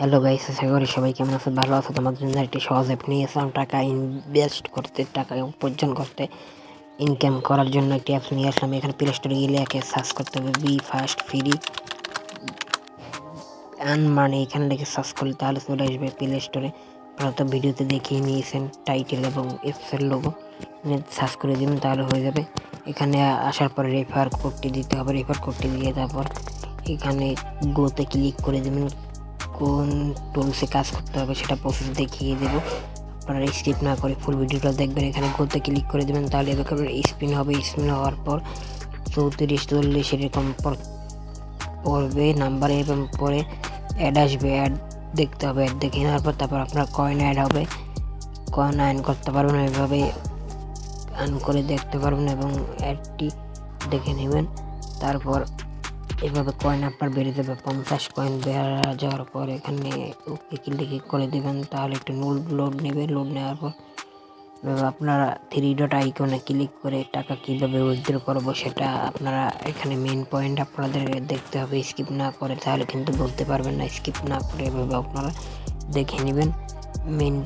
Hello guys আশা করি সবাই কেমন আছে ভালো আছে তোমাদের জন্য একটি সহজ অ্যাপ নিয়ে এসলাম টাকা ইনভেস্ট করতে, টাকা উপার্জন করতে ইনকাম করার জন্য একটি অ্যাপস নিয়ে আসলাম। এখানে প্লে স্টোরে গেলে একে সার্চ করতে হবে বি ফার্স্ট ফ্রি আন মানে এখানে লিখে সার্চ করলে তাহলে চলে আসবে প্লে স্টোরে আপনারা তো ভিডিওতে দেখিয়ে নিয়েছেন টাইটেল এবং অ্যাপসের লোগো সার্চ করে দেবেন, তাহলে হয়ে যাবে। এখানে আসার পরে রেফার কোডটি দিতে হবে রেফার কোডটি দিয়ে তারপর এখানে গোতে ক্লিক করে দেবেন। কোন টুলসে কাজ করতে হবে সেটা প্রসেস দেখিয়ে দেবো। আপনারা স্কিপ না করে ফুল ভিডিওটা দেখবেন, এখানে গোতে ক্লিক করে দেবেন, তাহলে এবার স্পিন হবে। স্পিন হওয়ার পর চৌত্রিশ, চল্লিশ এরকম পড়বে নাম্বারে এবং পরে অ্যাড আসবে অ্যাড দেখতে হবে অ্যাড দেখে নেওয়ার পর তারপর আপনার কয়েন অ্যাড হবে। কয়েন আর্ন করতে পারবেন এভাবে আর্ন করে দেখতে পারবেন এবং অ্যাডটি দেখে নেবেন। তারপর এভাবে কয়েন আপনার বেড়ে যাবে পঞ্চাশ কয়েন বেড়া যাওয়ার পর এখানে ওকে ক্লিক করে দেবেন, তাহলে একটু লোড লোড নেবে। লোড নেওয়ার পর এভাবে আপনারা থ্রি ডট আইকনে ক্লিক করে টাকা কীভাবে উইথড্র করব সেটা আপনারা এখানে মেন পয়েন্ট আপনাদের দেখতে হবে। স্কিপ না করে তাহলে কিন্তু বলতে পারবেন না স্কিপ না করে এভাবে আপনারা দেখে নেবেন। মেন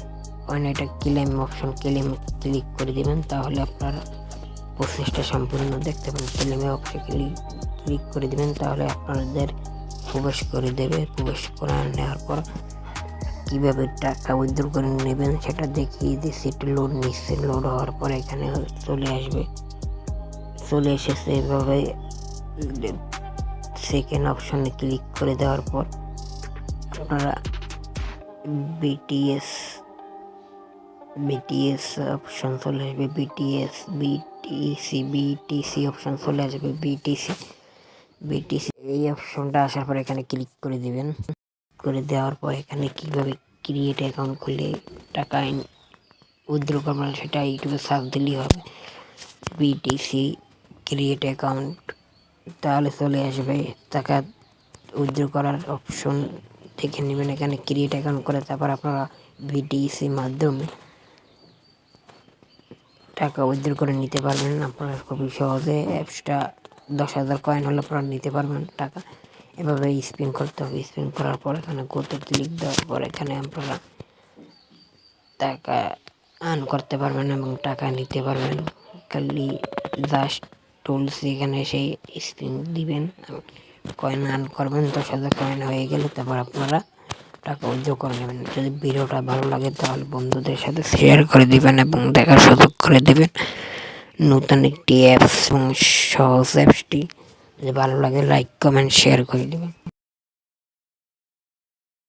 পয়েন্ট এটা ক্লেম অপশন ক্লেম ক্লিক করে দেবেন, তাহলে আপনারা প্রসেসটা সম্পূর্ণ দেখতে পাবেন ক্লেমে অপশন ক্লিক ক্লিক করে দেবেন, তাহলে আপনাদের প্রবেশ করে দেবে। প্রবেশ করে নেওয়ার পর কীভাবে টাকা উইথড্র করে নেবেন সেটা দেখিয়ে দিচ্ছি। একটু লোড নিচ্ছে লোড হওয়ার পর এখানে চলে আসবে। চলে এসেছে এভাবে সেকেন্ড অপশনে ক্লিক করে দেওয়ার পর আপনারা বিটিএস বিটিএস অপশন চলে আসবে বিটিএস বিটিসি বিটিসি অপশন চলে আসবে বিটিসি বিটিসি এই অপশনটা আসার পর এখানে ক্লিক করে দিবেন। করে দেওয়ার পর এখানে কীভাবে ক্রিয়েট অ্যাকাউন্ট খুলে টাকা উইথড্র করবেন সেটা ইউটিউবে সার্চ দিলেই হবে। বিটিসি ক্রিয়েট অ্যাকাউন্ট তাহলে চলে আসবে। টাকা উইথড্র করার অপশন দেখে নেবেন। এখানে ক্রিয়েট অ্যাকাউন্ট করে তারপর আপনারা বিটিসি মাধ্যমে টাকা উইথড্র করে নিতে পারবেন। আপনারা খুবই সহজে অ্যাপসটা দশ হাজার কয়েন হলে আপনারা নিতে পারবেন টাকা। এভাবে স্পিন করতে হবে। স্পিন করার পর এখানে গোতে ক্লিক দেওয়ার পর এখানে আপনারা টাকা আর্ন করতে পারবেন এবং টাকা নিতে পারবেন। খালি জাস্ট টুলস এখানে সেই স্পিন দিবেন। কয়েন আর্ন করবেন, দশ হাজার কয়েন হয়ে গেলে তারপর আপনারা টাকা উইথড্র করে নেবেন। যদি ভিডিওটা ভালো লাগে, তাহলে বন্ধুদের সাথে শেয়ার করে দিবেন এবং দেখার সুযোগ করে দেবেন। নতুন একটি অ্যাপস এবং সহজ অ্যাপসটি যদি ভালো লাগে লাইক কমেন্ট শেয়ার করে দেবেন।